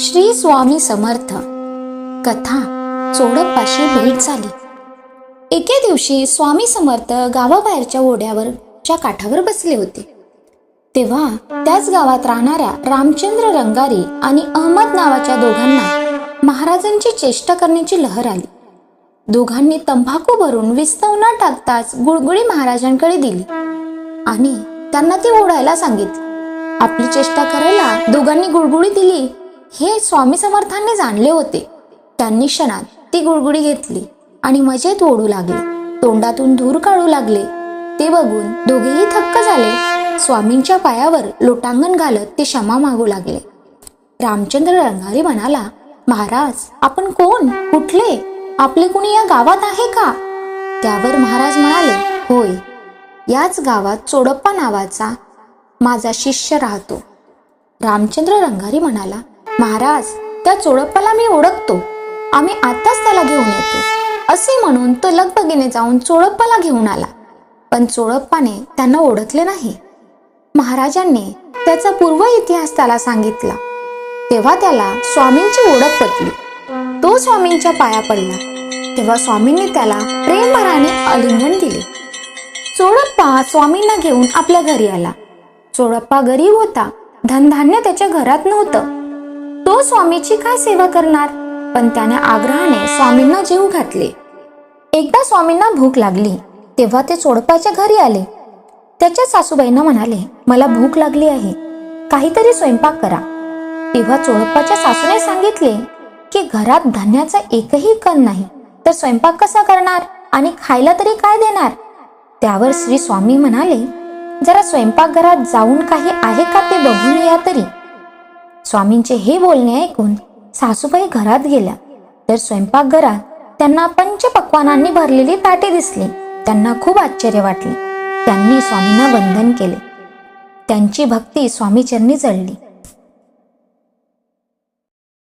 श्री स्वामी समर्थ. कथा चोडप्पाशी भेट झाली. एके दिवशी स्वामी समर्थ गावाबाहेरच्या ओढ्यावरच्या काठावर बसले होते. तेव्हा त्याच गावात राहणाऱ्या रामचंद्र रंगारी आणि अहमद नावाच्या दोघांना महाराजांची चेष्टा करण्याची लहर आली. दोघांनी तंबाखू भरून विस्तव न टाकताच गुळगुळी महाराजांकडे दिली आणि त्यांना ती ओढायला सांगितली. आपली चेष्टा करायला दोघांनी गुळगुळी दिली. हे स्वामी समर्थांनी जाणले होते. त्यांनी क्षणात ती गुळगुळी घेतली आणि मजेत ओढू लागले. तोंडातून धूर काढू लागले. ते बघून दोघेही थक्क झाले. स्वामींच्या पायावर लोटांगण घालत ते क्षमा मागू लागले. रामचंद्र रंगारी म्हणाला महाराज आपण कोण? कुठले? आपले कुणी या गावात आहे का? त्यावर महाराज म्हणाले होय. याच गावात चोडप्पा नावाचा माझा शिष्य राहतो. रामचंद्र रंगारी म्हणाला महाराज त्या चोडप्पाला मी ओळखतो. आम्ही आताच त्याला घेऊन येतो. असे म्हणून तो लगबगीने जाऊन चोडप्पाला घेऊन आला. पण चोळप्पाने त्यांना ओळखले नाही. महाराजांनी त्याचा पूर्व इतिहास त्याला सांगितला. तेव्हा त्याला स्वामींची ओळख पटली. तो स्वामींच्या पाया पडला. तेव्हा स्वामींनी त्याला प्रेमभराने आलिंगन दिले. चोळप्पा स्वामींना घेऊन आपल्या घरी आला. चोळप्पा गरीब होता. धनधान्य त्याच्या घरात नव्हतं. तो स्वामीची काय सेवा करणार? पण त्याने आग्रहाने स्वामींना जीव घातले. एकदा स्वामींना भूक लागली तेव्हा ते चोडपाच्या घरी आले. त्याच्या सासूबाईंना म्हणाले मला भूक लागली आहे. काहीतरी स्वयंपाक करा. तेव्हा चोडप्पाच्या सासूने सांगितले की घरात धान्याचा एकही कण नाही. तर स्वयंपाक कसा करणार आणि खायला तरी काय देणार? त्यावर श्री स्वामी म्हणाले जरा स्वयंपाकघरात जाऊन काही आहे का ते बघून या तरी. स्वामींचे हे बोलणे ऐकून सासूबाई घरात गेल्या. तर स्वयंपाकघरात त्यांना पंचपक्वानांनी भरलेली ताटे दिसली. त्यांना खूप आश्चर्य वाटले. त्यांनी स्वामींना वंदन केले. त्यांची भक्ती स्वामीचरणी जळली